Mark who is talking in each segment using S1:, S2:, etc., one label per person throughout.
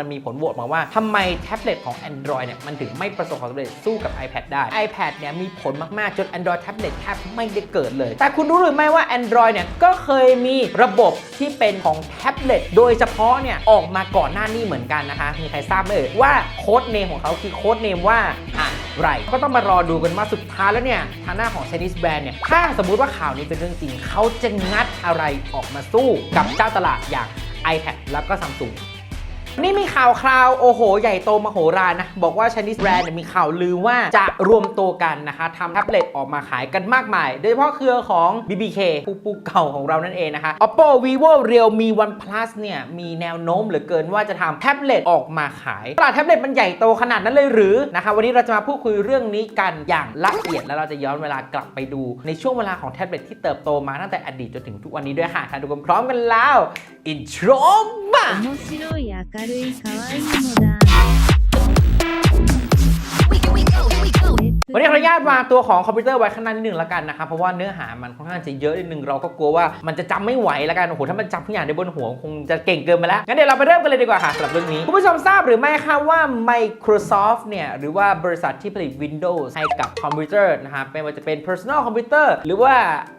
S1: มันมีผลโหวตมาว่าทำไมแท็บเล็ตของ Android เนี่ยมันถึงไม่ประสบความสำเร็จสู้กับ iPad ได้ iPad เนี่ยมีผลมาก ๆ จน Android แท็บเล็ตแทบไม่ได้เกิดเลย แต่คุณรู้หรือไม่ว่า Android เนี่ยก็เคยมีระบบที่เป็นของแท็บเล็ตโดยเฉพาะเนี่ยออกมาก่อนหน้านี้เหมือนกันนะคะ มีใครทราบไหมเอ่ยว่าโค้ดเนมของเขาคือโค้ดเนมว่าอะไรก็ต้องมารอดูกันว่าสุดท้ายแล้วเนี่ยทางหน้าของ Chinese brand เนี่ยถ้าสมมุติว่าข่าวนี้เป็นเรื่องจริง เขาจะงัดอะไรออกมาสู้กับเจ้าตลาดอย่าง iPad แล้วก็ Samsung นี่มีข่าวคราวโอ้โห ใหญ่โตมโหฬารนะ บอกว่า Chinese brand เนี่ยมีข่าวลือว่าจะรวมตัวกันนะคะทำแท็บเล็ตออกมาขายกันมากมาย โดยเฉพาะเครือของ BBK ผู้ปูเก่าของเรานั่นเองนะคะ Oppo Vivo Realme OnePlus เนี่ย มีแนวโน้มเหลือเกินว่าจะทำแท็บเล็ตออกมาขายตลาดแท็บเล็ตมันใหญ่โตขนาดนั้นเลยหรือนะคะวันนี้เราจะมาพูดคุยเรื่องนี้กันอย่างละเอียดแล้วเราจะย้อนเวลากลับไปดู ในช่วงเวลาของแท็บเล็ตที่เติบโตมาตั้งแต่อดีตจนถึงทุกวันนี้ด้วยค่ะถ้าดูกันพร้อมกันแล้ว intro มา
S2: 面白い明るい可愛いのだ
S1: วันนี้ขออนุญาตวางตัวของคอมพิวเตอร์ไว้ข้างหน้านิดนึงแล้วกันนะครับเพราะว่าเนื้อหามันค่อนข้างจะเยอะนิดนึงเราก็กลัวว่ามันจะจำไม่ไหวแล้วกันโอ้โหถ้ามันจำทุกอย่างได้บนหัวคงจะเก่งเกินไปแล้วงั้นเดี๋ยวเราไปเริ่มกันเลยดีกว่าค่ะสำหรับเรื่องนี้คุณผู้ชมทราบหรือไม่คะว่า Microsoft เนี่ยหรือว่าบริษัทที่ผลิต Windows ให้กับคอมพิวเตอร์นะครับไม่ว่าจะเป็น personal computer หรือว่า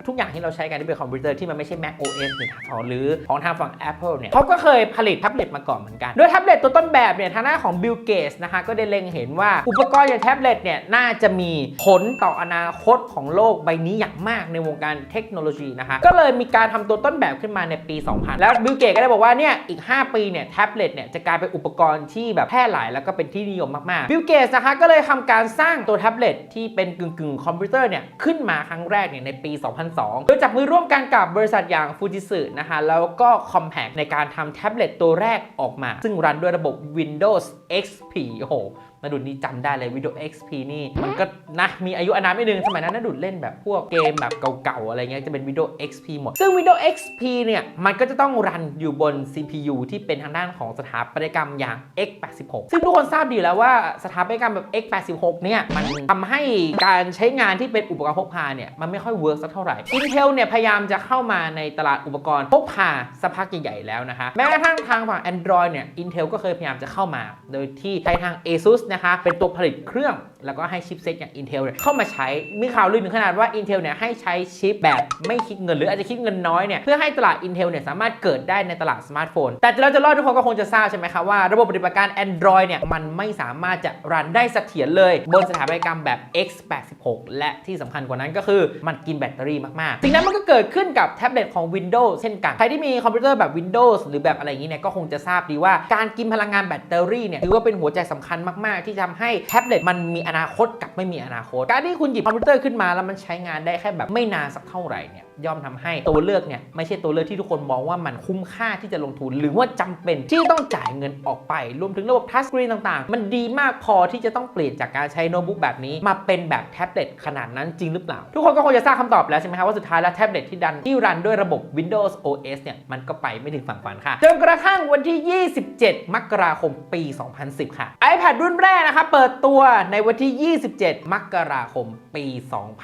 S1: ทุกอย่างที่เราใช้กันที่เป็นคอมพิวเตอร์ที่มันไม่ใช่ Mac OS หรือหรือของทางฝั่ง Apple เนี่ยเขาก็เคยผลิตแท็บเล็ตมาก่อนเหมือนกันโดยแท็บเล็ตตัวต้นแบบเนี่ยทางหน้าของ Bill Gates นะคะก็ได้เล็งเห็นว่าอุปกรณ์อย่างแท็บเล็ตเนี่ยน่าจะมีผลต่ออนาคตของโลกใบนี้อย่างมากในวงการเทคโนโลยีนะคะ ก็เลยมีการทำตัวต้นแบบขึ้นมาในปี 2000 แล้ว Bill Gates ก็ได้บอกว่าเนี่ยอีก 5 ปีเนี่ยแท็บเล็ตเนี่ยจะกลายเป็นอุปกรณ์ที่แบบแพร่หลายแล้วก็เป็นที่นิยมมากๆ Bill Gates นะคะก็เลยทำการสร้างตัวแท็บเล็ตที่เป็นกึ่งกึ่งๆคอมพิวเตอร์เนี่ยขึ้นมาครั้งแรกเนี่ยในปี 2002 โดยจับมือร่วมกันกับบริษัทอย่าง Fujitsu นะคะแล้วก็ Compaq ในการทำแท็บเล็ตตัวแรกออกมา ซึ่งรันด้วยระบบ Windows XP โอ้โห นาดุดนี่จำได้เลย Windows XP นี่มันก็นะมีอายุอานามไม่นึงสมัยนั้นนาดุดเล่นแบบพวกเกมแบบเก่าๆอะไรเงี้ยจะเป็น Windows XP หมด ซึ่ง Windows XP เนี่ยมันก็จะต้องรันอยู่บน CPU ที่เป็นทางด้านของสถาปัตยกรรมอย่าง x86 ซึ่งทุกคนทราบดีแล้วว่าสถาปัตยกรรมแบบ x86 เนี่ยมันทำให้การใช้งานที่เป็นอุปกรณ์พกพาเนี่ยมันไม่ค่อยเวิร์กสักเท่าไหร่ Intel เนี่ยพยายามจะเข้ามาในตลาดอุปกรณ์พกพาสักพักใหญ่ๆแล้วนะคะแม้กระทั่งทางฝั่ง Android เนี่ย Intel ก็เคยพยายามจะเข้ามา โดยที่ใช้ทาง ASUS นะคะ เป็นตัวผลิตเครื่อง แล้วก็ให้ชิปเซตอย่าง Intel เนี่ยเข้ามาใช้ มีข่าวลือถึงขนาดว่า Intel เนี่ยให้ใช้ชิปแบบไม่คิดเงินหรืออาจจะคิดเงินน้อยเนี่ยเพื่อให้ตลาด Intel เนี่ยสามารถเกิดได้ในตลาดสมาร์ทโฟน แต่เราจะรอดทุกคนก็คงจะทราบใช่ไหมครับว่าระบบปฏิบัติการ Android เนี่ยมันไม่สามารถจะรันได้เสถียรเลย บนสถาปัตยกรรมแบบ x86 และที่สำคัญกว่านั้นก็คือมันกินแบตเตอรี่มากๆสิ่งนั้นมันก็เกิดขึ้นกับแท็บเล็ตของ Windows เช่นกันใครที่มีคอมพิวเตอร์แบบ Windows หรือแบบอะไรอย่างนี้เนี่ยก็คงจะทราบดีว่าการกินพลังงานแบตเตอรี่เนี่ยถือว่าเป็นหัวใจสำคัญมากที่ทำให้แท็บเล็ตมันมีอนาคตกับไม่มีอนาคต การที่คุณหยิบคอมพิวเตอร์ขึ้นมาแล้วมันใช้งานได้แค่แบบไม่นานสักเท่าไหร่เนี่ย ย่อมทำให้ตัวเลือกเนี่ยไม่ใช่ตัวเลือกที่ทุกคนมองว่ามันคุ้มค่าที่จะลงทุน หรือว่าจำเป็นที่ต้องจ่ายเงินออกไป รวมถึงระบบทัชสกรีนต่างๆ มันดีมากพอที่จะต้องเปลี่ยนจากการใช้โน้ตบุ๊กแบบนี้ มาเป็นแบบแท็บเล็ตขนาดนั้นจริงหรือเปล่า ทุกคนก็คงจะทราบคำตอบแล้วใช่ไหมครับว่าสุดท้ายแล้วแท็บเล็ตที่ดันที่รันด้วยระบบ Windows OS เนี่ยมันก็ไปไม่ถึงฝั่งฝันค่ะจนกระทั่งวันที่ 27 มกราคมปี 2010 ค่ะ iPad รุ่นแรกนะคะเปิดตัวในวันที่ 27 มกราคมปี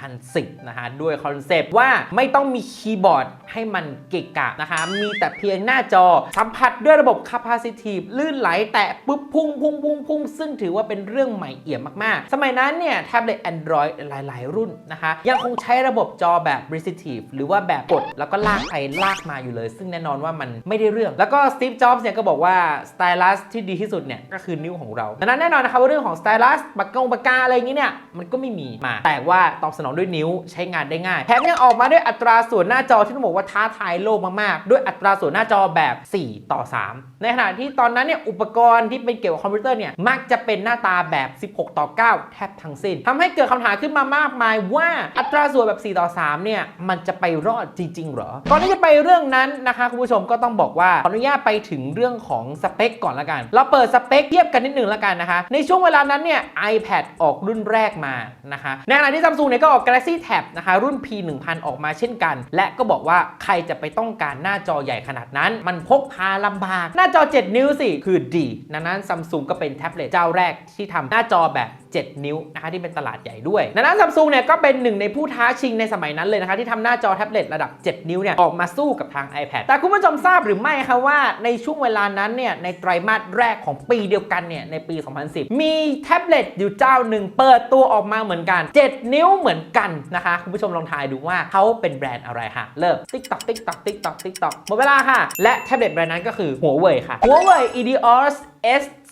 S1: 2010 นะคะด้วยคอนเซปต์ว่าไม่ต้อง้องมีคีย์บอร์ดให้มันเกะกะนะคะ มีแต่เพียงหน้าจอ สัมผัสด้วยระบบ Capacitive ลื่นไหล แตะปุ๊บพุ่งพุ่งพุ่งพุ่งซึ่งถือว่าเป็นเรื่องใหม่เอี่ยมมากๆ สมัยนั้นเนี่ยแท็บเล็ต Android หลาย ๆ รุ่นนะคะ ยังคงใช้ระบบจอแบบ Resistive หรือว่าแบบกด แล้วก็ลากไปลากมาอยู่เลย ซึ่งแน่นอนว่ามันไม่ได้เรื่อง แล้วก็ Steve Jobs เนี่ยก็บอกว่าสไตลัสที่ดีที่สุดเนี่ยก็คือนิ้วของเราดังนั้นแน่นอนนะคะว่าเรื่องของสไตลัสปากกาปากกาอะไรอย่างนี้เนี่ยมันก็ไม่มีมา แต่ว่าตอบสนองด้วยนิ้วใช้งานได้ง่ายแถมยังออกมาด้วยอัตราราส่วนหน้าจอที่ต้องบอกว่าท้าทายโลกมากๆ ด้วยอัตราส่วนหน้าจอแบบ 4 ต่อ 3 ในขณะที่ตอนนั้นเนี่ยอุปกรณ์ที่เป็นเกี่ยวกับคอมพิวเตอร์เนี่ยมักจะเป็นหน้าตาแบบ 16 ต่อ 9 แทบทั้งสิ้นทำให้เกิดคำถามขึ้นมามากมายว่าอัตราส่วนแบบ 4 ต่อ 3 เนี่ยมันจะไปรอดจริง ๆ หรอ ก่อนที่จะไปเรื่องนั้นนะคะคุณผู้ชมก็ต้องบอกว่าขออนุญาตไปถึงเรื่องของสเปคก่อนละกัน เราเปิดสเปคเทียบกันนิดนึงละกันนะคะ ในช่วงเวลานั้นเนี่ย iPad ออกรุ่นแรกมานะคะในขณะที่ Samsung เนี่ยก็ออก Galaxy Tab นะคะรุ่น P1000 ออกมาเช่นกัน และก็บอกว่าใครจะไปต้องการหน้าจอใหญ่ขนาดนั้น มันพกพาลำบาก หน้าจอ 7 นิ้วสิ คือดีดังนั้น Samsung ก็เป็นแท็บเล็ตเจ้าแรกที่ทำหน้าจอแบบ7 นิ้วนะคะที่เป็นตลาดใหญ่ด้วยดังนั้นซัมซุงเนี่ยก็เป็นหนึ่งในผู้ท้าชิงในสมัยนั้นเลยนะคะที่ทำหน้าจอแท็บเล็ตระดับ 7 นิ้วเนี่ยออกมาสู้กับทาง iPad แต่คุณผู้ชมทราบหรือไม่คะว่าในช่วงเวลานั้นเนี่ยในไตรมาสแรกของปีเดียวกันเนี่ยในปี 2010 มีแท็บเล็ตอยู่เจ้าหนึ่งเปิดตัวออกมาเหมือนกัน 7 นิ้วเหมือนกันนะคะคุณผู้ชมลองทายดูว่าเขาเป็นแบรนด์อะไรค่ะ เริ่ม TikTok TikTok TikTok TikTok หมดเวลาค่ะ และแท็บเล็ตแบรนด์นั้นก็คือหัวเว่ยค่ะหัวเว่ย EDOS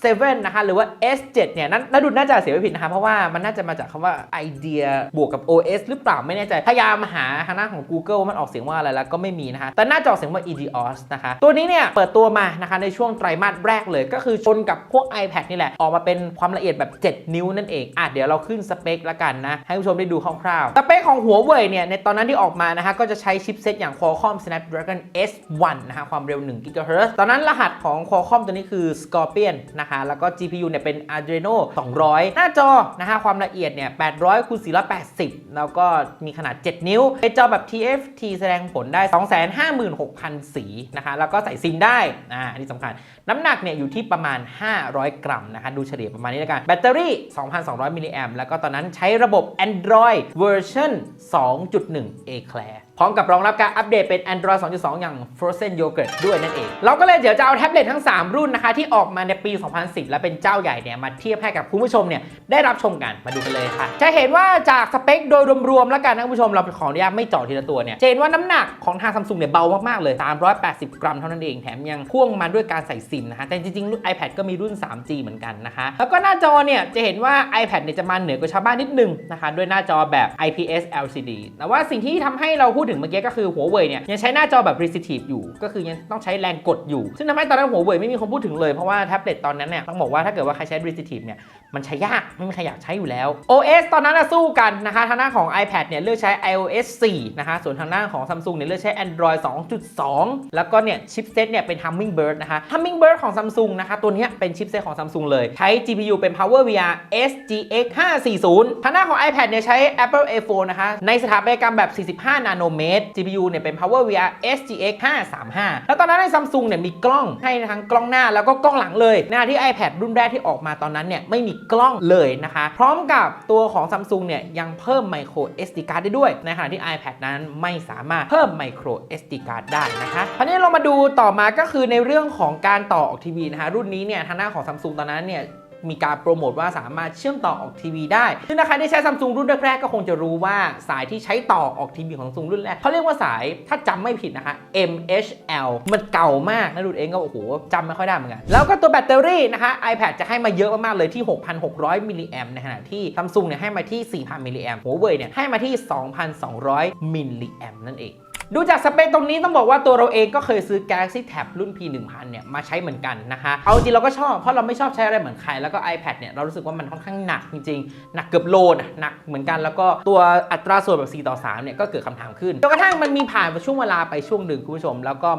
S1: 7นะคะหรือว่า S7 เนี่ยนั่นน่าดูน่าจะเสียไม่ผิดนะคะเพราะว่ามันน่าจะมาจากคำว่าไอเดียบวกกับ OS หรือเปล่าไม่แน่ใจ พยายามหาทางหน้าของ Google ว่ามันออกเสียงว่าอะไรแล้วก็ไม่มีนะคะแต่น่าจะออกเสียงว่า EDOS นะคะตัวนี้เนี่ยเปิดตัวมานะคะในช่วงไตรมาสแรกเลย ก็คือชนกับพวก iPad นี่แหละ ออกมาเป็นความละเอียดแบบ 7 นิ้วนั่นเองอะเดี๋ยวเราขึ้นสเปคละกันนะ ให้ผู้ชมได้ดูคร่าวๆสเปคของหัวเว่ยเนี่ยในตอนนั้นที่ออกมานะคะก็จะใช้ชิปเซตอย่าง Qualcomm Snapdragon S1 นะคะความเร็ว1 GHz ตอนนั้นรหัสของ Qualcomm ตัวนี้คือ Scorpion นะคะแล้วก็ GPU เนี่ยเป็น Adreno 200 หน้าจอนะคะความละเอียดเนี่ย800คูณ480 แล้วก็มีขนาด 7 นิ้วเป็นจอแบบ TFT แสดงผลได้ 256,000 สีนะคะแล้วก็ใส่ซิมได้อ่าอันนี้สำคัญ น้ำหนักเนี่ยอยู่ที่ประมาณ 500 กรัมนะคะดูเฉลี่ยประมาณนี้แล้วกันแบตเตอรี่ 2,200 มิลลิแอมแล้วก็ตอนนั้นใช้ระบบ Android เวอร์ชัน2.1 Eclair พร้อมกับรองรับการอัปเดตเป็น Android 2.2 อย่าง Frozen Yogurt ด้วยนั่นเอง เราก็เลยเดี๋ยวจะเอาแท็บเล็ตทั้ง 3 รุ่นนะคะ ที่ออกมาในปี 2010 และเป็นเจ้าใหญ่เนี่ยมาเทียบให้กับคุณผู้ชมเนี่ยได้รับชมกันมาดูกันเลยค่ะ จะเห็นว่าจากสเปคโดยรวมๆแล้วกันนะคุณผู้ชมเราขออนุญาตไม่เจาะทีละตัวเนี่ยจะเห็นว่าน้ำหนักของทางซัมซุงเนี่ยเบามากๆเลย 380 กรัมเท่านั้นเองแถมยังพ่วงมาด้วยการใส่ซิมนะคะแต่จริงๆรุ่น iPad ก็มีรุ่น 3G เหมือนกันนะคะแล้วก็หน้าจอเนี่ยจะเห็นว่า iPad เนี่ยจะมาเหนือกว่าชาวบ้านนิดนึงนะคะด้วยหน้าจอแบบ IPS LCD แต่ว่าสิ่งที่ทำให้เราพูดถึงเมื่อกี้ก็คือหัวเว่ยเนี่ยยังใช้หน้าจอแบบ resistive อยู่ ก็คือยังต้องใช้แรงกดอยู่ ซึ่งทำให้ตอนนั้นหัวเว่ยไม่มีคนพูดถึงเลยเพราะว่าแท็บเล็ตตอนนั้นเนี่ยต้องบอกว่าถ้าเกิดว่าใครใช้ resistive เนี่ย มันใช้ยากไม่มีใครอยากใช้อยู่แล้ว OS ตอนนั้นน่ะสู้กันนะคะทางหน้าของ iPad เนี่ยเลือกใช้ iOS 4 นะคะส่วนทางหน้าของ Samsung เนี่ยเลือกใช้ Android 2.2 แล้วก็เนี่ยชิปเซตเนี่ยเป็น Hummingbird นะคะ Hummingbird ของ Samsung นะคะตัวนี้เป็นชิปเซตของ Samsung เลย ใช้ GPU เป็น PowerVR SGX 540ทางหน้าของ iPad เนี่ยใช้ Apple A4 นะคะในสถาปัตยกรรมแบบ 45 นาโนเมตร GPU เนี่ยเป็น PowerVR SGX 535 แล้วตอนนั้นใน Samsung เนี่ยมีกล้องให้ทั้งกล้องหน้าแล้วก็กล้องหลังเลยหน้าที่ iPad รุ่นแรกที่ออกมาตอนนั้นเนี่ยไม่มีกล้องเลยนะคะ พร้อมกับตัวของ Samsung เนี่ยยังเพิ่ม Micro SD card ได้ด้วย ในขณะที่ iPad นั้นไม่สามารถเพิ่ม Micro SD card ได้นะคะคราวนี้เรามาดูต่อมาก็คือในเรื่องของการต่อออกทีวีนะคะรุ่นนี้เนี่ยทางหน้าของ Samsung ตอนนั้นเนี่ย มีการโปรโมทว่าสามารถเชื่อมต่อออกทีวีได้ ซึ่งถ้าใครได้ใช้ซัมซุงรุ่นแรกๆก็คงจะรู้ว่าสายที่ใช้ต่อออกทีวีของซัมซุงรุ่นแรกเขาเรียกว่าสายถ้าจำไม่ผิดนะคะ MHL มันเก่ามากนะดูเองก็โอ้โหจำไม่ค่อยได้เหมือนกัน แล้วก็ตัวแบตเตอรี่นะคะ iPad จะให้มาเยอะมากๆเลยที่ 6,600มิลลิแอมในขณะที่ซัมซุงเนี่ยให้มาที่ 4,000มิลลิแอมหัวเว่ยเนี่ยให้มาที่ 2,200มิลลิแอมนั่นเอง ดูจากสเปคตรงนี้ต้องบอกว่าตัวเราเองก็เคยซื้อ Galaxy Tab รุ่น P1000 เนี่ยมาใช้เหมือนกันนะคะเอาจริงเราก็ชอบเพราะเราไม่ชอบใช้อะไรเหมือนใครแล้วก็ iPad เนี่ยเรารู้สึกว่ามันค่อนข้างหนักจริงๆ หนักเกือบโลนะหนักเหมือนกันแล้วก็ตัวอัตราส่วนแบบ4ต่อ3เนี่ยก็เกิดคำถามขึ้นจนกระทั่งมันมีผ่านไปช่วงเวลาไปช่วงหนึ่งคุณผู้ชมแล้วก็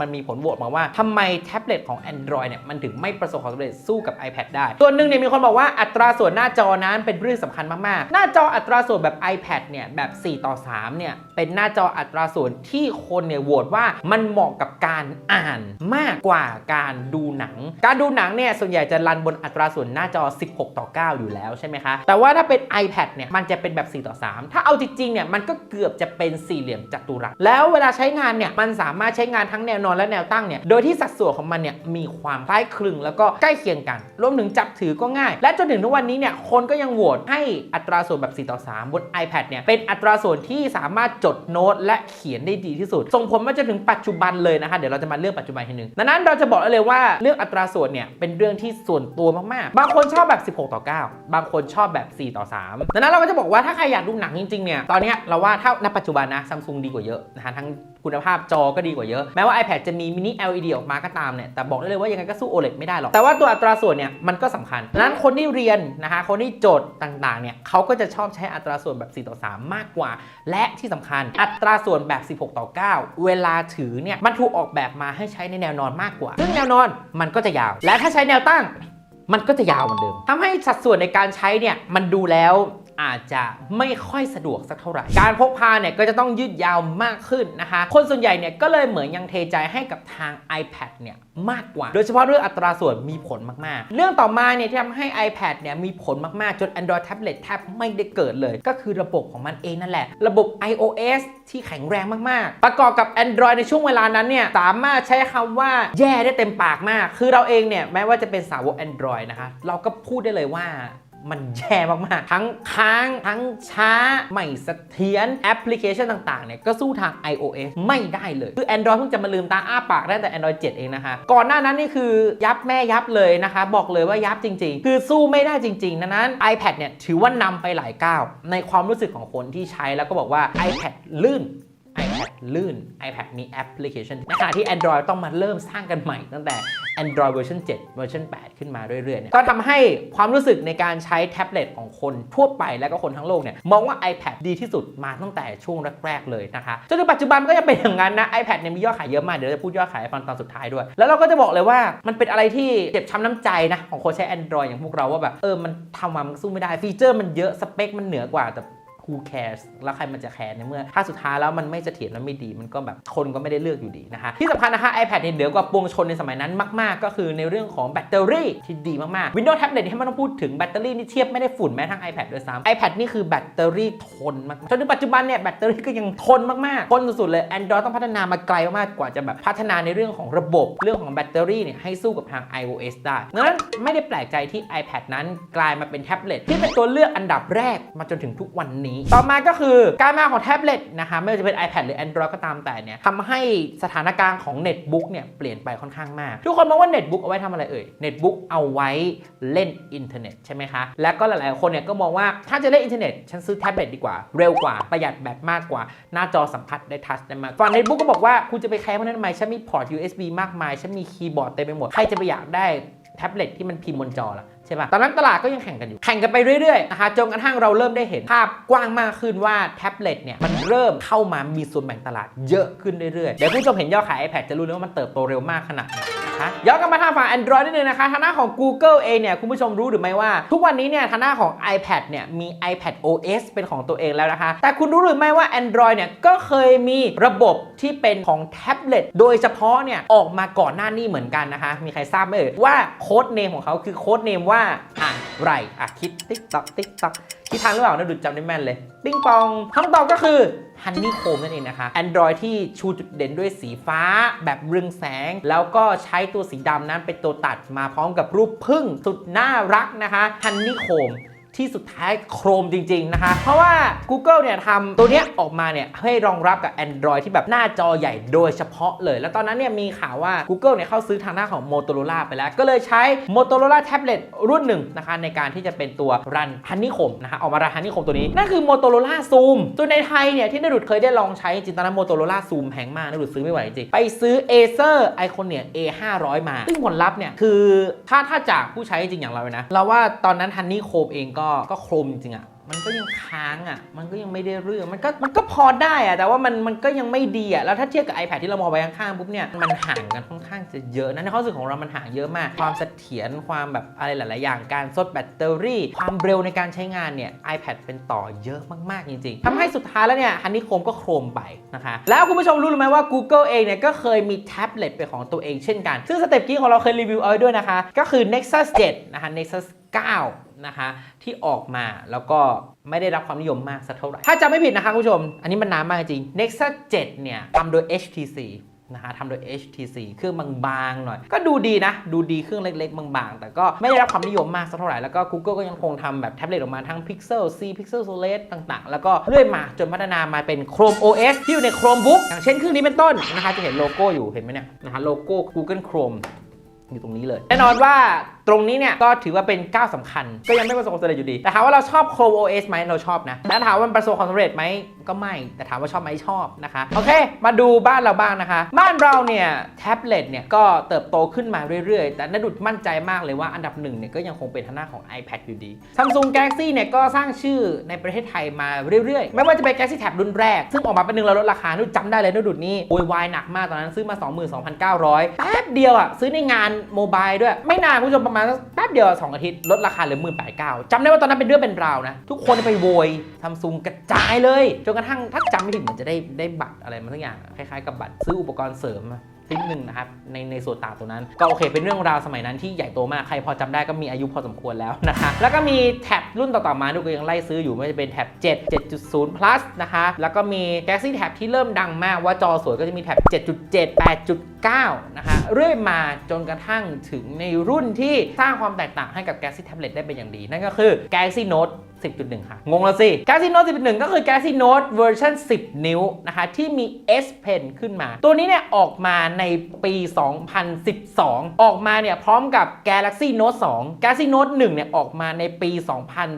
S1: มันมีผลโหวตมาว่าทำไมแท็บเล็ตของ Android เนี่ยมันถึงไม่ประสบความสำเร็จสู้กับ iPad ได้ ส่วนหนึ่งเนี่ยมีคนบอกว่าอัตราส่วนหน้าจอนั้นเป็นเรื่องสำคัญมาก ๆ หน้าจออัตราส่วนแบบ iPad เนี่ยแบบ 4 ต่อ 3 เนี่ยเป็นหน้าจออัตราส่วนที่คนเนี่ยโหวตว่ามันเหมาะกับการอ่านมากกว่าการดูหนัง การดูหนังเนี่ยส่วนใหญ่จะรันบนอัตราส่วนหน้าจอ 16 ต่อ 9 อยู่แล้วใช่ไหมคะ แต่ว่าถ้าเป็น iPad เนี่ยมันจะเป็นแบบ 4 ต่อ 3 ถ้าเอาจริงๆเนี่ยมันก็เกือบจะเป็นสี่เหลี่ยมจัตุรัสแล้วเวลาใช้งานเนี่ยมันสามารถใช้งานทั้งแนวนอนและแนวตั้งเนี่ย โดยที่สัดส่วนของมันเนี่ยมีความคล้ายคลึงแล้วก็ใกล้เคียงกัน รวมถึงจับถือก็ง่าย และจนถึงทุกวันนี้เนี่ยคนก็ยังโหวตให้อัตราส่วนแบบ 4 ต่อ 3 บน iPad เนี่ยเป็นอัตราส่วนที่สามารถจดโน้ตและเขียนได้ดีที่สุด ส่งผลมาจนถึงปัจจุบันเลยนะคะ เดี๋ยวเราจะมาเรื่องปัจจุบันทีนึงดังนั้นเราจะบอกเลยว่าเรื่องอัตราส่วนเนี่ยเป็นเรื่องที่ส่วนตัวมากๆ บางคนชอบแบบ 16 ต่อ 9 บางคนชอบแบบ 4 ต่อ 3 ดังนั้นเราก็จะบอกว่าถ้าใครอยากดูหนังจริงๆเนี่ยตอนนี้เราว่าถ้าณปัจจุบันนะซัมซุงดีกว่าเยอะนะคะทั้งคุณภาพจอก็ดีกว่าเยอะแม้ว่า iPad จะมีมินิ LED ออกมาก็ตามเนี่ยแต่บอกได้เลยว่ายังไงก็สู้ OLED ไม่ได้หรอก แต่ว่าตัวอัตราส่วนเนี่ยมันก็สำคัญดังนั้นคนที่เรียนนะคะคนที่โจทย์ต่างๆเนี่ยเขาก็จะชอบใช้อัตราส่วนแบบ 4 ต่อ 3 มากกว่า และที่สำคัญอัตราส่วนแบบ 16 ต่อ 9 เวลาถือเนี่ยมันถูกออกแบบมาให้ใช้ในแนวนอนมากกว่า ซึ่งแนวนอนมันก็จะยาว และถ้าใช้แนวตั้งมันก็จะยาวเหมือนเดิมทำให้สัดส่วนในการใช้เนี่ยมันดูแล้ว อาจจะไม่ค่อยสะดวกสักเท่าไหร่ การพกพาเนี่ยก็จะต้องยืดยาวมากขึ้นนะคะ คนส่วนใหญ่เนี่ยก็เลยเหมือนยังเทใจให้กับทาง iPad เนี่ยมากกว่า โดยเฉพาะเรื่องอัตราส่วนมีผลมากๆ เรื่องต่อมาเนี่ยที่ทำให้ iPad เนี่ยมีผลมากๆ จน Android Tablet แทบไม่ได้เกิดเลย ก็คือระบบของมันเองนั่นแหละ ระบบ iOS ที่แข็งแรงมากๆ ประกอบกับ Android ในช่วงเวลานั้นเนี่ยสามารถใช้คำว่าแย่ได้เต็มปากมาก คือเราเองเนี่ยแม้ว่าจะเป็นสาวก Android นะคะเราก็พูดได้เลยว่า มันแย่มากๆ ทั้งค้างทั้งช้า ไม่เสถียรแอปพลิเคชันต่างๆเนี่ยก็สู้ทาง iOS ไม่ได้เลย คือ Android เพิ่งจะมาลืมตาอ้าปากได้แต่ Android 7 เองนะคะ ก่อนหน้านั้นนี่คือยับแม่ยับเลยนะคะ บอกเลยว่ายับจริง ๆ คือสู้ไม่ได้จริงๆดังนั้น iPad เนี่ยถือว่านำไปหลายก้าวในความรู้สึกของคนที่ใช้แล้วก็บอกว่า iPad ลื่น iPad ลื่น iPad มีแอปพลิเคชันในขณะที่ Android ต้องมาเริ่มสร้างกันใหม่ตั้งแต่ Android เวอร์ชัน7เวอร์ชัน8 ขึ้นมาเรื่อยๆเนี่ยก็ทำให้ความรู้สึกในการใช้แท็บเล็ตของคนทั่วไปและก็คนทั้งโลกเนี่ยมองว่า iPad ดีที่สุดมาตั้งแต่ช่วงแรกๆเลยนะคะจนถึงปัจจุบันก็ยังเป็นอย่างนั้นนะ iPad เนี่ยมียอดขายเยอะมาก เดี๋ยวจะพูดยอดขายฟังตอนสุดท้ายด้วย แล้วเราก็จะบอกเลยว่ามันเป็นอะไรที่เจ็บช้ำน้ำใจนะของคนใช้ Android อย่างพวกเราว่าแบบเออมันทำมามันสู้ไม่ได้ฟีเจอร์มันเยอะสเปคมันเหนือกว่าแต่ who cares แล้วใครมันจะแคร์ในเมื่อ ถ้าสุดท้ายแล้วมันไม่เสถียรมันไม่ดี มันก็แบบคนก็ไม่ได้เลือกอยู่ดีนะคะที่สำคัญนะคะ iPad เนี่ยเหนือกว่าปวงชนในสมัยนั้นมาก ๆ ก็คือในเรื่องของแบตเตอรี่ที่ดีมาก ๆ Windows Tablet ที่ไม่ต้องพูดถึงแบตเตอรี่นี่เทียบไม่ได้ฝุ่นแม้ทั้ง iPad ด้วยซ้ำ iPad นี่คือแบตเตอรี่ทนมากจนถึงปัจจุบันเนี่ยแบตเตอรี่ก็ยังทนมากๆทนสุดๆเลย Android ต้องพัฒนามาไกลมากกว่าจะแบบพัฒนาในเรื่องของระบบเรื่องของแบตเตอรี่เนี่ยให้สู้กับทาง iOS ได้ดังนั้นไม่ได้แปลกใจที่ iPad นั้นกลายมาเป็นแท็บเล็ตที่เป็นตัวเลือกอันดับแรกมาจนถึงทุกวันนี้ต่อมาก็คือการมาของแท็บเล็ตนะคะไม่ว่าจะเป็น iPad หรือ Android ก็ตามแต่เนี่ยทำให้สถานการณ์ของเน็ตบุ๊กเนี่ยเปลี่ยนไปค่อนข้างมาก ทุกคนมองว่าเน็ตบุ๊กเอาไว้ทำอะไรเอ่ยเน็ตบุ๊กเอาไว้เล่นอินเทอร์เน็ตใช่ไหมคะ และก็หลายๆ คนเนี่ยก็มองว่าถ้าจะเล่นอินเทอร์เน็ตฉันซื้อแท็บเล็ตดีกว่า เร็วกว่าประหยัดแบตมากกว่า หน้าจอสัมผัสได้ทัชได้มากฝั่งเน็ตบุ๊กก็บอกว่าคุณจะไปแคร์มันนั้นทำไมฉันมีพอร์ต USB มากมายฉันมีคีย์บอร์ดเต็มไปหมดใครจะไปอยากได้แท็บเล็ตที่มันพิมพ์บนจอล่ะ ใช่ปะตอนนั้นตลาดก็ยังแข่งกันอยู่ แข่งกันไปเรื่อยๆนะคะจนกระทั่งเราเริ่มได้เห็นภาพกว้างมากขึ้นว่าแท็บเล็ตเนี่ยมันเริ่มเข้ามามีส่วนแบ่งตลาดเยอะขึ้นเรื่อยๆ เดี๋ยวคุณผู้ชมเห็นยอดขาย iPad จะรู้เลยว่ามันเติบโตเร็วมากขนาดไหนนะคะย้อนกลับมาทางฝั่ง Android นิดนึงนะคะทางหน้าของ Google เองเนี่ยคุณผู้ชมรู้หรือไม่ว่า ทุกวันนี้เนี่ยทางหน้าของ iPad เนี่ยมี iPad OS เป็นของตัวเองแล้วนะคะ แต่คุณรู้หรือไม่ว่า Android เนี่ยก็เคยมีระบบที่เป็นของแท็บเล็ตโดยเฉพาะเนี่ยออกมาก่อนหน้านี้เหมือนกันนะคะมีใครทราบไหมเอ่ยว่าโค้ดเนมของเขาคือโค้ดเนมว่าอะไรอะคิดติ๊กต๊อกติ๊กต๊อกคิดทางหรือเปล่านะดุดจำได้แม่นเลย ปิ้งปองคำตอบก็คือฮันนี่โคมนั่นเองนะคะ Android ที่ชูจุดเด่นด้วยสีฟ้าแบบเรืองแสง แล้วก็ใช้ตัวสีดำนั้นเป็นตัวตัดมาพร้อมกับรูปพึ่งสุดน่ารักนะคะฮันนี่โคม ที่สุดท้ายโครมจริง ๆ นะคะ เพราะว่า Google เนี่ยทำตัวเนี้ยออกมาเนี่ยให้รองรับกับ Android ที่แบบหน้าจอใหญ่โดยเฉพาะเลย แล้วตอนนั้นเนี่ยมีข่าวว่า Google เนี่ยเข้าซื้อทางหน้าของ Motorola ไปแล้ว ก็เลยใช้ Motorola Tablet รุ่นหนึ่งนะคะในการที่จะเป็นตัวรัน Honeycomb นะคะออกมารัน Honeycomb ตัวนี้ นั่นคือ Motorola Zoom ตัวในไทยเนี่ยที่นดุดเคยได้ลองใช้จริงๆตอนนั้น Motorola Zoom แพงมากนดุดซื้อไม่ไหวจริงไปซื้อ Acer Iconia A500 มา ซึ่งผลลัพธ์เนี่ยคือถ้าถ้าจากผู้ใช้จริงอย่างเราเลยนะเราว่าตอนนั้น Honeycomb เองก็ก็โครมจริงอะมันก็ยังค้างอะมันก็ยังไม่ได้เรื่องมันก็มันก็พอได้อะแต่ว่ามันมันก็ยังไม่ดีอะแล้วถ้าเทียบกับ iPad ที่เรามองไปข้างๆปุ๊บเนี่ยมันห่างกันค่อนข้างจะเยอะนะในความรู้สึกของเรามันห่างเยอะมาก ความเสถียรความแบบอะไรหลาย ๆ อย่างการซดแบตเตอรี่ ความเร็วในการใช้งานเนี่ย iPad เป็นต่อเยอะมากๆจริงๆทำให้สุดท้ายแล้วเนี่ยฮันนี่โคมก็โครมไปนะคะแล้วคุณผู้ชมรู้หรือไม่ว่า Google เองเนี่ยก็เคยมีแท็บเล็ตเป็นของตัวเองเช่นกัน ซึ่งสเต็ปกี้ของเราเคยรีวิวเอาไว้ด้วยนะคะก็คือ Nexus 7 นะคะ Nexus 9 นะคะที่ออกมาแล้วก็ไม่ได้รับความนิยมมากสักเท่าไหร่ ถ้าจำไม่ผิดนะคะคุณผู้ชม อันนี้มันนานมากจริง Nexus 7 เนี่ยทำโดย HTC นะคะทำโดย HTC เครื่องบางๆหน่อย ก็ดูดีนะ ดูดีเครื่องเล็ก ๆ บางๆ แต่ก็ไม่ได้รับความนิยมมากสักเท่าไหร่ แล้วก็ Google ก็ยังคงทำแบบแท็บเล็ตออกมาทั้ง Pixel C Pixel OLED ต่างๆ แล้วก็เรื่อยมาจนพัฒนามาเป็น Chrome OS ที่อยู่ใน Chromebook อย่างเช่นเครื่องนี้เป็นต้นนะคะจะเห็นโลโก้อยู่เห็นไหมเนี่ยนะคะโลโก้ Google Chrome อยู่ตรงนี้เลย แน่นอนว่า ตรงนี้เนี่ยก็ถือว่าเป็นก้าวสำคัญ ก็ยังไม่ประสบความสำเร็จอยู่ดี แต่ถามว่าเราชอบ Chrome OS ไหมเราชอบนะแต่ถามว่ามันประสบความสำเร็จไหมก็ไม่ แต่ถามว่าชอบไหมชอบนะคะ โอเค มาดูบ้านเราบ้างนะคะ บ้านเราเนี่ยแท็บเล็ตเนี่ยก็เติบโตขึ้นมาเรื่อยๆ แต่นดุดมั่นใจมากเลยว่าอันดับหนึ่งเนี่ยก็ยังคงเป็นทางหน้าของ iPad อยู่ดี Samsung Galaxy เนี่ยก็สร้างชื่อในประเทศไทยมาเรื่อยๆ ไม่ว่าจะเป็น Galaxy Tab รุ่นแรก ซึ่งออกมาเป็นหนึ่งแล้วลดราคานุดจำได้เลยนุดุดนี่โวยวายหนักมากตอนนั้นซื้อมา 22,900แป๊บเดียวอะซื้อในงานโมบายด้วยไม่นานคุณผู้ชมประมาณมาณสักแป๊บเดียวสองอาทิตย์ลดราคาเหลือหมื่นแปดเก้าจำได้ว่าตอนนั้นเป็นเรื่องเป็นราวนะ ทุกคนไปโวยซัมซุงกระจายเลย จนกระทั่งถ้าจำไม่ผิดเหมือนจะได้ได้บัตรอะไรมาสักอย่างคล้ายๆกับบัตรซื้ออุปกรณ์เสริม อะทิ้งหนึ่งนะครับในในส่วนต่างตรงนั้น ก็โอเคเป็นเรื่องราวสมัยนั้นที่ใหญ่โตมากใครพอจำได้ก็มีอายุพอสมควรแล้วนะคะแล้วก็มีแท็บรุ่นต่อๆมาดูก็ยังไล่ซื้ออยู่ไม่ว่าจะเป็นแท็บ7 7.0 plus นะคะแล้วก็มี Galaxy Tab ที่เริ่มดังมากว่าจอสวยก็จะมีแท็บ7.7 8.9 นะคะเรื่อยมาจนกระทั่งถึงในรุ่นที่สร้างความแตกต่างให้กับ Galaxy Tablet ได้เป็นอย่างดี นั่นก็คือ Galaxy Note 10.1 ค่ะ งงแล้วสิ Galaxy Note 10.1 ก็คือ Galaxy Note เวอร์ชัน10 นิ้วนะคะ ที่มี S Pen ขึ้นมา ตัวนี้เนี่ยออกมาในปี 2012 ออกมาเนี่ยพร้อมกับ Galaxy Note 2 Galaxy Note 1 เนี่ยออกมาในปี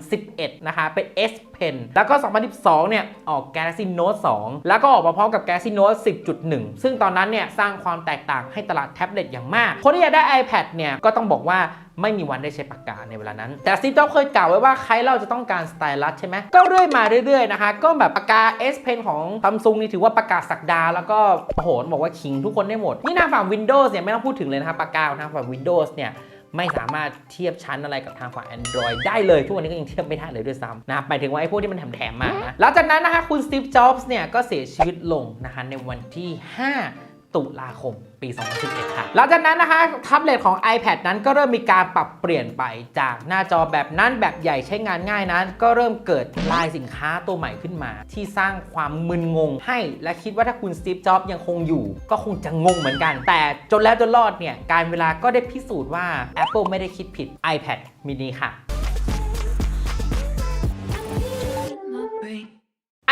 S1: 2011 นะคะ เป็น S Pen แล้วก็ 2012 เนี่ย ออก Galaxy Note 2 แล้วก็ออกมาพร้อมกับ Galaxy Note 10.1 ซึ่งตอนนั้นเนี่ย สร้างความแตกต่างให้ตลาดแท็บเล็ตอย่างมาก คนที่อยากได้ iPad เนี่ย ก็ต้องบอกว่าไม่มีวันได้ใช้ปากกาในเวลานั้น แต่ซีจ็อบเคยกล่าวไว้ว่าใครเราจะต้องการสไตลัสใช่ไหม ก็เรื่อยมาเรื่อยๆนะคะ ก็แบบปากกา S Pen ของซัมซุงนี่ถือว่าปากกาสักดา แล้วก็โอ้โหบอกว่าคิงทุกคนได้หมด นี่หน้าฝั่ง Windows เนี่ยไม่ต้องพูดถึงเลยนะครับปากกาของทางฝั่ง Windows เนี่ย ไม่สามารถเทียบชั้นอะไรกับทางฝั่ง Android ได้เลยทุกวันนี้ก็ยังเทียบไม่ได้เลยด้วยซ้ำนะครับหมายถึงว่าไอ้พวกที่มันแถมๆมานะหลังจากนั้นนะคะคุณสตีฟจ็อบส์เนี่ยก็เสียชีวิตลงนะคะในวันที่ 5 ตุลาคมปี 2011 ค่ะ หลังจากนั้นนะคะแท็บเล็ตของ iPad นั้นก็เริ่มมีการปรับเปลี่ยนไปจากหน้าจอแบบนั้นแบบใหญ่ใช้งานง่ายนั้น ก็เริ่มเกิดลายสินค้าตัวใหม่ขึ้นมา ที่สร้างความมึนงงให้ และคิดว่าถ้าคุณสตีฟจ็อบยังคงอยู่ ก็คงจะงงเหมือนกัน แต่จนแล้วจนรอดเนี่ย การเวลาก็ได้พิสูจน์ว่า Apple ไม่ได้คิดผิด iPad mini ค่ะ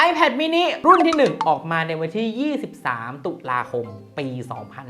S1: iPad mini รุ่นที่ 1 ออกมาในวันที่ 23 ตุลาคม ปี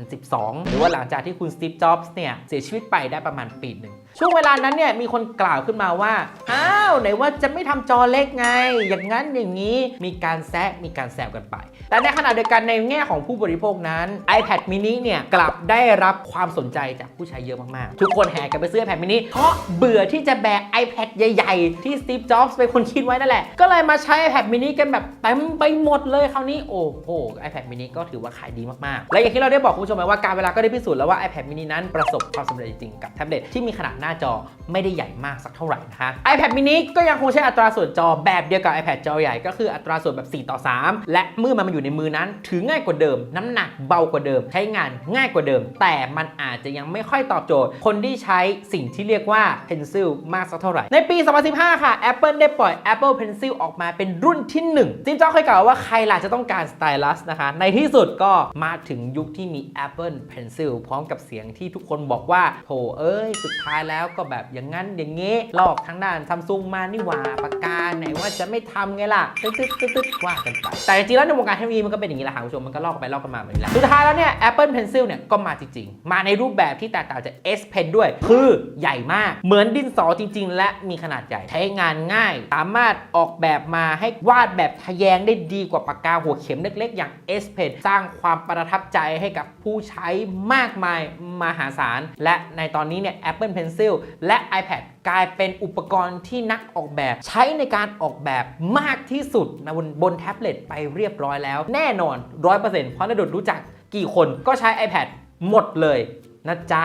S1: 2012 หรือว่าหลังจากที่คุณสตีฟ จ็อบส์เนี่ย เสียชีวิตไปได้ประมาณปีหนึ่งช่วงเวลานั้นเนี่ยมีคนกล่าวขึ้นมาว่า อ้าวไหนว่าจะไม่ทำจอเล็กไง อย่างนั้นอย่างนี้มีการแซะมีการแซวกันไป แต่ในขณะเดียวกันในแง่ของผู้บริโภคนั้น iPad mini เนี่ยกลับได้รับความสนใจจากผู้ใช้เยอะมาก ๆ ทุกคนแห่กันไปซื้อ iPad mini เพราะเบื่อที่จะแบก iPad ใหญ่ ๆ ที่ Steve Jobs เป็นคนคิดไว้นั่นแหละ ก็เลยมาใช้ iPad mini กันแบบเต็มไปหมดเลยคราวนี้โอ้โห iPad mini ก็ถือว่าขายดีมาก ๆ และอย่างที่เราได้บอกคุณผู้ชมไปว่าการเวลาก็ได้พิสูจน์แล้วว่า iPad mini นั้นประสบความสำเร็จจริงกับแท็บเล็ตที่มีขนาดหน้าจอไม่ได้ใหญ่มากสักเท่าไหร่นะคะ iPad mini ก็ยังคงใช้อัตราส่วนจอแบบเดียวกับ iPad จอใหญ่ก็คืออัตราส่วนแบบ 4 ต่อ 3 และเมื่อมันมาอยู่ในมือนั้น ถือง่ายกว่าเดิม น้ำหนักเบากว่าเดิม ใช้งานง่ายกว่าเดิม แต่มันอาจจะยังไม่ค่อยตอบโจทย์ คนที่ใช้สิ่งที่เรียกว่า Pencil มากสักเท่าไหร่ ในปี 2015 ค่ะ Apple ได้ปล่อย Apple Pencil ออกมาเป็นรุ่นที่1จิมจ้าเคยกล่าวว่าใครล่ะจะต้องการสไตลัสนะคะ ในที่สุดก็มาถึงยุคที่มี Apple Pencil พร้อมกับเสียงที่ทุกคนบอกว่าโถเอ้ยสุดท้ายแล้วก็แบบอย่างนั้นอย่างงี้ลอกทางด้านซัมซุงมานี่หว่าปากกาไหนว่าจะไม่ทำไงล่ะตึ๊ดตึ๊ดตึ๊ดตึ๊ดว่ากันไปแต่จริงๆแล้วในวงการเทคโนโลยีมันก็เป็นอย่างนี้แหละค่ะคุณผู้ชมมันก็ลอกไปลอกกันมาแบบนี้แหละสุดท้ายแล้วเนี่ย Apple Pencil เนี่ยก็มาจริงๆ มาในรูปแบบที่แตกต่างจาก S Pen ด้วย คือใหญ่มากเหมือนดินสอจริง ๆ และมีขนาดใหญ่ใช้งานง่าย สามารถออกแบบมาให้วาดแบบทะแยงได้ดีกว่าปากกาหัวเข็มเล็ก ๆ อย่าง S Pen สร้างความประทับใจให้กับผู้ใช้มากมายมหาศาลและในตอนนี้เนี่ย Apple Pencil และ iPad กลายเป็นอุปกรณ์ที่นักออกแบบ ใช้ในการออกแบบมากที่สุดนะบนบนแท็บเล็ตไปเรียบร้อยแล้ว แน่นอน 100%เพราะนดดรู้จักกี่คนก็ใช้ iPad หมดเลยนะจ๊ะ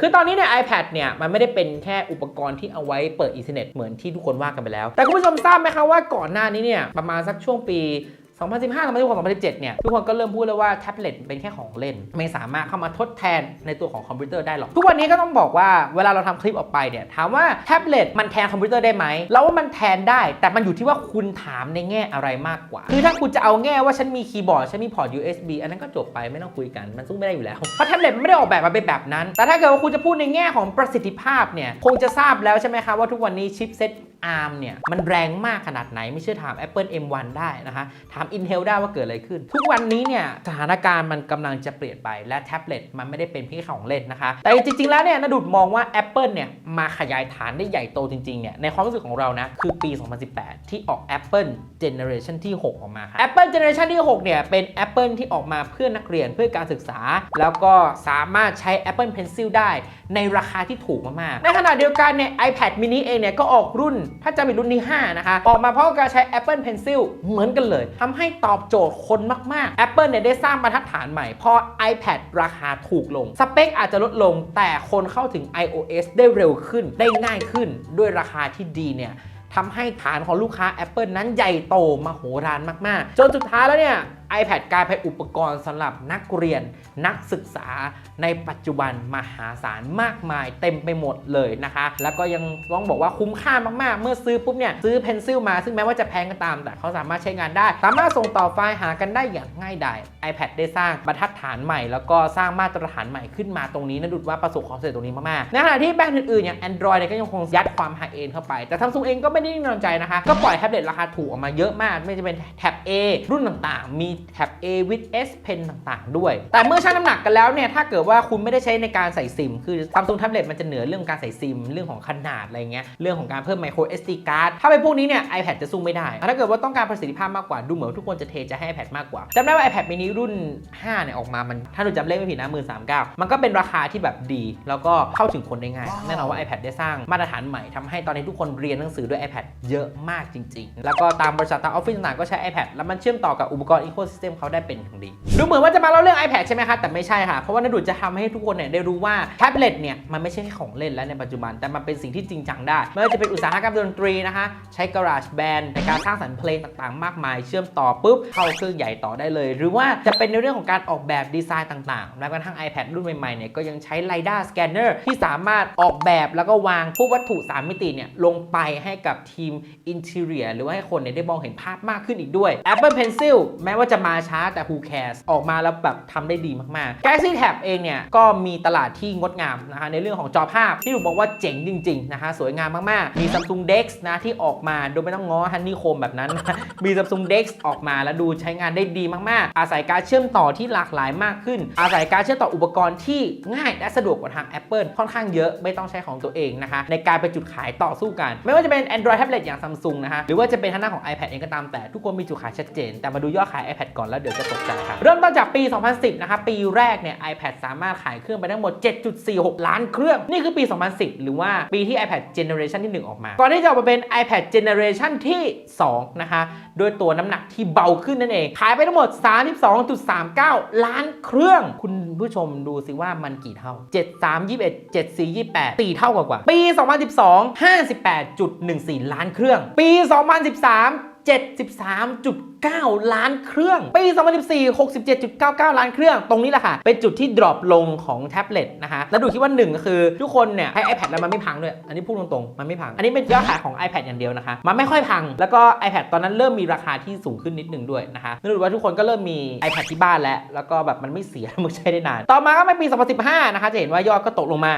S1: คือตอนนี้เนี่ย iPad เนี่ยมันไม่ได้เป็นแค่อุปกรณ์ที่เอาไว้เปิดอินเทอร์เน็ตเหมือนที่ทุกคนว่ากันไปแล้ว แต่คุณผู้ชมทราบไหมคะว่าก่อนหน้านี้เนี่ยประมาณสักช่วงปี 2015 2016 2017 เนี่ย ทุกคนก็เริ่มพูดแล้วว่าแท็บเล็ตเป็นแค่ของเล่น ไม่สามารถเข้ามาทดแทนในตัวของคอมพิวเตอร์ได้หรอก ทุกวันนี้ก็ต้องบอกว่าเวลาเราทำคลิปออกไปเนี่ยถามว่าแท็บเล็ตมันแทนคอมพิวเตอร์ได้ไหมเราว่ามันแทนได้ แต่มันอยู่ที่ว่าคุณถามในแง่อะไรมากกว่า คือถ้าคุณจะเอาแง่ว่าฉันมีคีย์บอร์ดฉันมีพอร์ต USB อันนั้นก็จบไปไม่ต้องคุยกันมันสู้ไม่ได้อยู่แล้วเพราะแท็บเล็ตไม่ได้ออกแบบมาเป็นแบบนั้น แต่ถ้าเกิดว่าคุณจะพูดในแง่ของประสิทธิภาพเนี่ยคงจะทราบแล้วใช่ไหมคะว่าทุกวันนี้ชิปเซ็ต ARM เนี่ยมันแรงมากขนาดไหน ไม่เชื่อถาม Apple M1 ได้นะคะ ถาม Intel ได้ว่าเกิดอะไรขึ้น ทุกวันนี้เนี่ยสถานการณ์มันกำลังจะเปลี่ยนไปและแท็บเล็ตมันไม่ได้เป็นเพียงแค่ของเล่นนะคะ แต่จริง ๆ แล้วเนี่ยนดุดมองว่า Apple เนี่ยมาขยายฐานได้ใหญ่โตจริง ๆ เนี่ยในความรู้สึกของเรานะ คือปี 2018 ที่ออก Apple Generation ที่ 6 ออกมาค่ะ Apple Generation ที่ 6 เนี่ยเป็น Apple ที่ออกมาเพื่อนักเรียนเพื่อการศึกษา แล้วก็สามารถใช้ Apple Pencil ได้ในราคาที่ถูกมากๆในขณะเดียวกันเนี่ย iPad mini เองเนี่ยก็ออกรุ่นถ้าจำเป็นรุ่นที่5นะคะ ออกมาเพราะการใช้ Apple Pencil เหมือนกันเลยทำำให้ตอบโจทย์คนมาก ๆ Apple เนี่ยได้สร้างบรรทัดฐานใหม่ พอ iPad ราคาถูกลง สเปคอาจจะลดลง แต่คนเข้าถึง iOS ได้เร็วขึ้น ได้ง่ายขึ้น ด้วยราคาที่ดีเนี่ยทำให้ฐานของลูกค้า Apple นั้นใหญ่โตมโหฬารมาก ๆ จนสุดท้ายแล้วเนี่ย iPad กลายเป็นอุปกรณ์สำหรับนักเรียนนักศึกษาในปัจจุบันมหาศาลมากมายเต็มไปหมดเลยนะคะ แล้วก็ยังต้องบอกว่าคุ้มค่ามากๆ เมื่อซื้อปุ๊บเนี่ยซื้อเพนซิลมา ซึ่งแม้ว่าจะแพงก็ตาม แต่เขาสามารถใช้งานได้ สามารถส่งต่อไฟล์หากันได้อย่างง่ายดาย iPad ได้สร้างบรรทัดฐานใหม่ แล้วก็สร้างมาตรฐานใหม่ขึ้นมาตรงนี้นะดูว่าประสบความสำเร็จตรงนี้มากๆในขณะที่แบรนด์อื่นๆอย่าง Android เนี่ยก็ยังคงยัดความไฮเอ็นเข้าไป แต่ Samsung เองก็ไม่ได้นิ่งนอนใจนะคะก็ปล่อยแท็บเล็ตราคาถูกออกมาเยอะมาก ไม่ว่าจะเป็นแท็บ A รุ่นต่างๆ มีแท็บ A with S Pen ต่างๆ ด้วย แต่เมื่อชั่งน้ำหนักกันแล้วเนี่ยถ้าเกิดว่าคุณไม่ได้ใช้ในการใส่ซิม คือ Samsung Tablet มันจะเหนือเรื่องการใส่ซิม เรื่องของขนาดอะไรเงี้ยเรื่องของการเพิ่ม micro SD card ถ้าเป็นพวกนี้เนี่ย iPad จะสู้ไม่ได้ ถ้าเกิดว่าต้องการประสิทธิภาพมากกว่าดูเหมือนว่าทุกคนจะเทใจให้ iPad มากกว่าจำได้ว่า iPad mini รุ่น 5 เนี่ยออกมามันถ้าดูจำเลขไม่ผิดนะมือ39มันก็เป็นราคาที่แบบดี แล้วก็เข้าถึงคนได้ง่ายแน่นอนว่า iPad ได้สร้างมาตรฐานใหม่ทำให้ตอนนี้ทุกคนเรียนหนังสือด้วย iPad เยอะมากจริง ๆ แล้วก็ตามบริษัทตามออฟฟิศต่างๆก็ใช้ iPad แล้วมันเชื่อมต่อกับอุปกรณ์ ecosystem เขาได้เป็นอย่างดี ดูเหมือนว่าจะมาเล่าเรื่อง iPad ใช่ไหมคะแต่ไม่ใช่ค่ะ เพราะว่านดูจะทำให้ทุกคนเนี่ยได้รู้ว่าแท็บเล็ตเนี่ยมันไม่ใช่แค่ของเล่นแล้วในปัจจุบัน แต่มันเป็นสิ่งที่จริงจังได้ไม่ว่าจะเป็นอุตสาหกรรมดนตรีนะคะ ใช้ Garage Band ในการสร้างสรรค์เพลงต่างๆ มากมาย เชื่อมต่อปุ๊บเข้าเครื่องใหญ่ต่อได้เลย หรือว่าจะเป็นในเรื่องของการออกแบบดีไซน์ต่างๆแม้กระทั่ง iPad รุ่นใหม่ๆเนี่ยก็ยังใช้ LiDAR Scanner ที่สามารถออกแบบแล้วก็วางพวกวัตถุ3มิติเนี่ยลงไปให้กับทีม Interior หรือว่าให้คนเนี่ยได้มองเห็นภาพมากขึ้นอีกด้วย Apple Pencil แม้ว่าจะมาช้าแต่ Who cares ออกมาแล้วแบบทำได้ดีมาก ๆ Galaxy Tab เองเนี่ยก็มีตลาดที่งดงามนะคะในเรื่องของจอภาพที่ถูกบอกว่าเจ๋งจริง ๆ นะคะสวยงามมาก ๆ มี Samsung Dex นะที่ออกมาโดยไม่ต้องง้อฮันนี่โคมแบบนั้น มี Samsung Dex ออกมาแล้วดูใช้งานได้ดีมาก ๆ อาศัยการเชื่อมต่อที่หลากหลายมากขึ้น อาศัยการเชื่อมต่ออุปกรณ์ที่ง่ายและสะดวกกว่าทาง Apple ค่อนข้างเยอะไม่ต้องใช้ของตัวเองนะคะในการไปจุดขายต่อสู้กัน ไม่ว่าจะเป็น Android tablet อย่าง Samsung นะคะหรือว่าจะเป็นทางด้านของ iPad เองก็ตามแต่ทุกคนมีจุดขายชัดเจนแต่มาดูยอดขาย iPad ก่อนแล้วเดี๋ยวจะตกใจครับเริ่มต้นจากปี 2010 นะคะปีแรกเนี่ย iPad สามารถขายเครื่องไปทั้งหมด 7.46 ล้านเครื่องนี่คือปี 2010 หรือว่าปีที่ iPad Generation ที่ 1 ออกมา ก่อนที่จะออกมาเป็น iPad Generation ที่ 2 นะคะโดยตัวน้ำหนักที่เบาขึ้นนั่นเอง ขายไปทั้งหมด 32.39 ล้านเครื่อง คุณผู้ชมดูสิว่ามันกี่เท่า 7 3 21 7 4 28 4เท่ากว่ากว่า ปี 2012 58.14 ล้านเครื่อง ปี 2013 73.9 ล้านเครื่อง ปี 2014 67.99 ล้านเครื่อง ตรงนี้แหละค่ะ เป็นจุดที่ดรอปลงของแท็บเล็ตนะคะ แล้วดูคิดว่าหนึ่งก็คือทุกคนเนี่ยให้ iPad แล้วมันไม่พังด้วย อันนี้พูดตรงๆ มันไม่พัง อันนี้เป็นยอดขายของ iPad อย่างเดียวนะคะ มันไม่ค่อยพัง แล้วก็ iPad ตอนนั้นเริ่มมีราคาที่สูงขึ้นนิดนึงด้วยนะคะนั่นหรือว่าทุกคนก็เริ่มมี iPad ที่บ้านแล้ว แล้วก็แบบมันไม่เสียมันใช้ได้นาน ต่อมาก็เป็นปี 2015 นะคะ จะเห็นว่ายอดก็ตกลงมา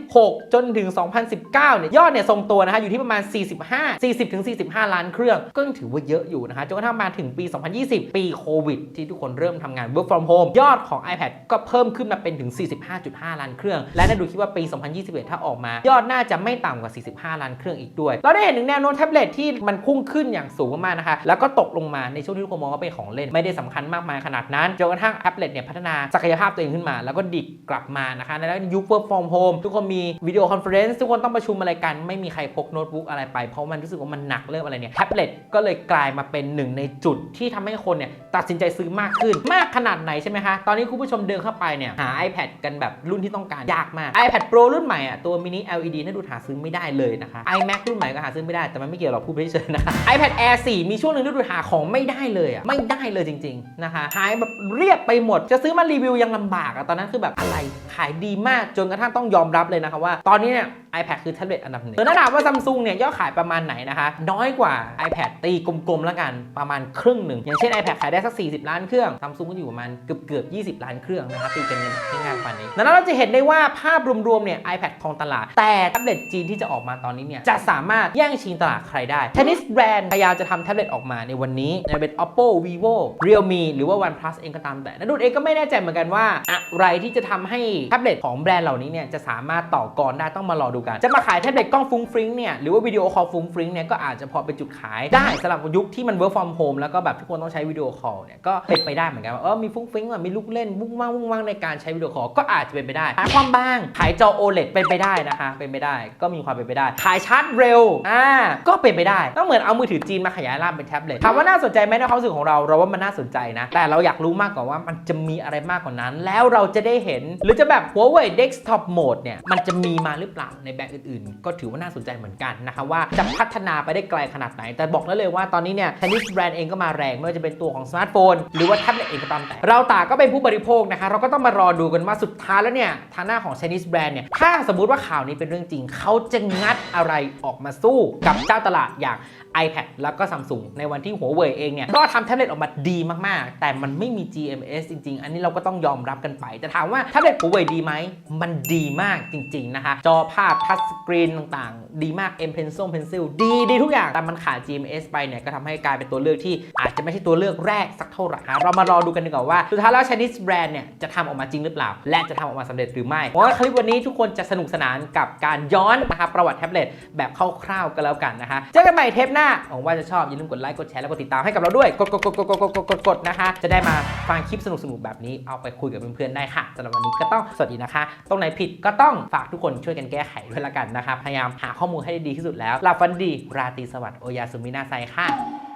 S1: 2016 จนถึง 2019 เนี่ย ยอดเนี่ยทรงตัวนะคะ อยู่ที่ประมาณ 45 40ถึง45 ล้านเครื่อง ก็ยังถือว่าเยอะอยู่นะคะจนกระทั่งมาถึงปี 2020 ปีโควิด ที่ทุกคนเริ่มทำงาน work from home ยอดของ iPad ก็เพิ่มขึ้นมาเป็นถึง 45.5 ล้านเครื่อง และน่าดูคิดว่าปี 2021 ถ้าออกมา ยอดน่าจะไม่ต่ำกว่า 45 ล้านเครื่องอีกด้วย เราได้เห็นถึงแนวโน้มแท็บเล็ตที่มันพุ่งขึ้นอย่างสูงมากๆนะคะแล้วก็ตกลงมาในช่วงที่ทุกคนมองว่าเป็นของเล่นไม่ได้สำคัญมากมายขนาดนั้นจนกระทั่งแท็บเล็ตเนี่ยพัฒนาศักยภาพตัวเองขึ้นมา แล้วก็ดิกกลับมานะคะแล้วยุค work from home ทุกคนมีวิดีโอคอนเฟอเรนซ์ทุกคนต้องประชุมอะไรกันไม่มีใครพกโน้ตบุ๊กอะไรไปเพราะมันรู้สึกว่ามันหนักเริ่มอะไรเนี่ยแท็บเล็ตก็เลยกลายมาเป็นหนึ่งในจุดที่ทำให้คนเนี่ยตัดสินใจซื้อมากขึ้น มากขนาดไหนใช่ไหมคะ ตอนนี้คุณผู้ชมเดินเข้าไปเนี่ยหา iPad กันแบบรุ่นที่ต้องการยากมาก iPad Pro รุ่นใหม่อะตัว mini LED น่าดูหาซื้อไม่ได้เลยนะคะ iMac รุ่นใหม่ก็หาซื้อไม่ได้แต่มันไม่เกี่ยวหรอกพูดไปเฉยนะคะ iPad Air 4 มีช่วงหนึ่งที่ดูหาของไม่ได้เลยอะไม่ได้เลยจริง ๆนะคะขายแบบเรียบไปหมด จะซื้อมารีวิวยังลำบากอะตอนนั้นคือแบบอะไรขายดีมากจนกระทั่งต้องยอมรับเลยนะคะว่า ตอนนี้เนี่ย iPad คือแท็บเล็ตอันดับหนึ่งส่ถ้าถามว่า Samsung เนี่ยยอดขายประมาณไหนนะคะ น้อยกว่า iPad ตีกลมๆแล้วกันประมาณครึ่งหนึ่ง อย่างเช่น iPad ขายได้สัก 40 ล้านเครื่อง Samsung ก็อยู่ประมาณเกือบเกือบ20 ล้านเครื่องนะคะตีกันง่ายๆประมานี้ดังนั้นเราจะเห็นได้ว่าภาพรวมๆเนี่ย iPad ครองตลาด แต่แท็บเล็ตจีนที่จะออกมาตอนนี้เนี่ยจะสามารถแย่งชิงตลาดใครได้ Chinese brand พยายามจะทำแท็บเล็ตออกมาในวันนี้จะเป็น Oppo Vivo Realme หรือว่า OnePlus เองก็ตามแต่นันดูเองก็ไม่แน่ใจเหมือนกันว่า อะไรที่จะทำให้แท็บเล็ตของแบรนด์เหล่านี้เนี่ยจะสามารถต่อกรได้ต้องมารอดูกัน จะมาขายแท็บเล็ตกล้องฟุ้งฟริ้งเนี่ยหรือว่าวิดีโอคอลฟุ้งฟริ้งเนี่ยก็อาจจะพอเป็นจุดขายได้สำหรับยุคที่มัน work from home แล้วก็แบบทุกคนต้องใช้วิดีโอคอลเนี่ยก็เป็นไปได้เหมือนกันว่าเออมีฟุ้งฟิ้งอะมีลูกเล่นวุ่งว่างวุ่งว่างในการใช้วิดีโอคอลก็อาจจะเป็นไปได้ขายความบางขายจอ OLED เป็นไปได้นะคะ เป็นไปได้ก็มีความเป็นไปได้ ขายชาร์จเร็วอ่าก็เป็นไปได้ต้องเหมือนเอามือถือจีนมาขยายร่างเป็นแท็บเล็ตถามว่าน่าสนใจไหมในความรู้สึกของเราเราว่ามันน่าสนใจนะ แต่เราอยากรู้มากกว่าว่ามันจะมีอะไรมากกว่านั้น แล้วเราจะได้เห็นหรือจะแบบ Huawei Desktop Mode เนี่ยมันจะมีมาหรือเปล่าในแบรนด์อื่นๆ ก็ถือว่าน่าสนใจเหมือนกันนะคะว่าจะพัฒนาไปได้ไกลขนาดไหน แต่บอกได้เลยว่าตอนนี้เนี่ยเทนนิสแบรนด์เองก็มาแรงไม่ว่าจะเป็นตัวของสมาร์ทโฟน หรือว่าแท็บเล็ตเองก็ตามแต่ เราต่างก็เป็นผู้บริโภคนะคะ เราก็ต้องมารอดูกันว่าสุดท้ายแล้วเนี่ยทางหน้าของเทนนิสแบรนด์เนี่ยถ้าสมมุติว่าข่าวนี้เป็นเรื่องจริง เขาจะงัดอะไรออกมาสู้กับเจ้าตลาดอย่าง iPad แล้วก็ Samsung ในวันที่หัวเว่ยเองเนี่ยก็ทำแท็บเล็ตออกมาดีมากๆ แต่มันไม่มี GMS จริง ๆ อันนี้เราก็ต้องยอมรับกันไป แต่ถามว่าแท็บเล็ตหัวเว่ยดีไหม มันดีมากจริง ๆ นะคะ จอภาพทัชสกรีนต่างๆ ดีมาก M Pencil Pencil ดีดีทุกอย่าง แต่มันขาด GMS ไปเนี่ย ก็ทำให้กลายเป็นตัวเลือกที่อาจจะไม่ใช่ตัวเลือกแรกสักเท่าไหร่นะเรามารอดูกันดีกว่าว่าสุดท้ายแล้ว Chinese brand เนี่ยจะทำออกมาจริงหรือเปล่า และจะทำออกมาสำเร็จหรือไม่เพราะว่าคลิปวันนี้ทุกคนจะสนุกสนานกับการย้อนนะครับประวัติแท็บเล็ตแบบคร่าวๆกันแล้วกันนะคะเจอกันใหม่เทปหน้าาหวังว่าจะชอบอย่าลืมกดไลค์กดแชร์แล้วกดติดตามให้กับเราด้วยกดกดกดกดกดกดกดกดนะคะจะได้มาฟังคลิปสนุกๆแบบนี้เอาไปคุยกับเพื่อนๆได้ค่ะสำหรับวันนี้ก็ต้องสวัสดีนะคะ ตรงไหนผิดก็ต้องฝากทุกคนช่วยกันแก้ไขด้วยละกันนะคะพยายามหาข้อมูลให้ได้ดีที่สุดแล้วหลับฝันดีราตรีสวัสดิ์โอยาสุมินาไซค่ะ